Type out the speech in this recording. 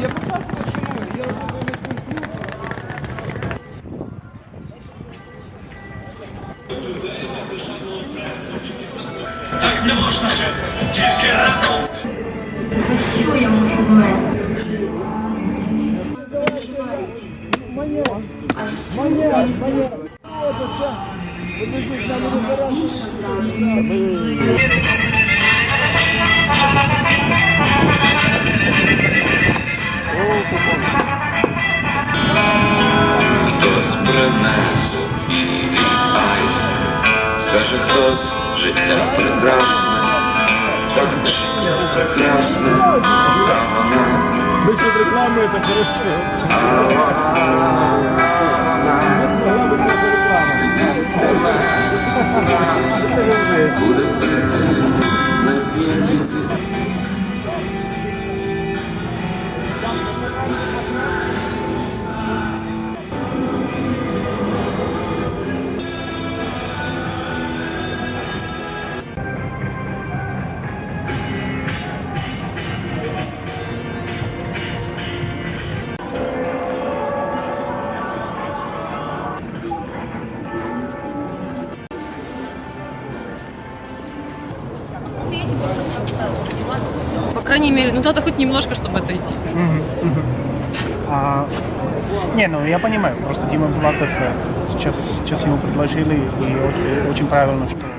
я показываю, почему. Я вот это Так не можна жити, тільки разом. За що я можу вмерти? Моє, моє, моє. Подожди, нам уже пора. Хтось принесе білі айстри, скаже хтось життя прекрасне, так життя прекрасне, а вона, Насчет рекламы это хорошо. а вона сидітиме буде пити, не п'яніти. По крайней мере, ну надо хоть немножко, чтобы отойти. А, не, ну я понимаю, просто Дима Булатов э, сейчас, сейчас ему предложили, и очень правильно, что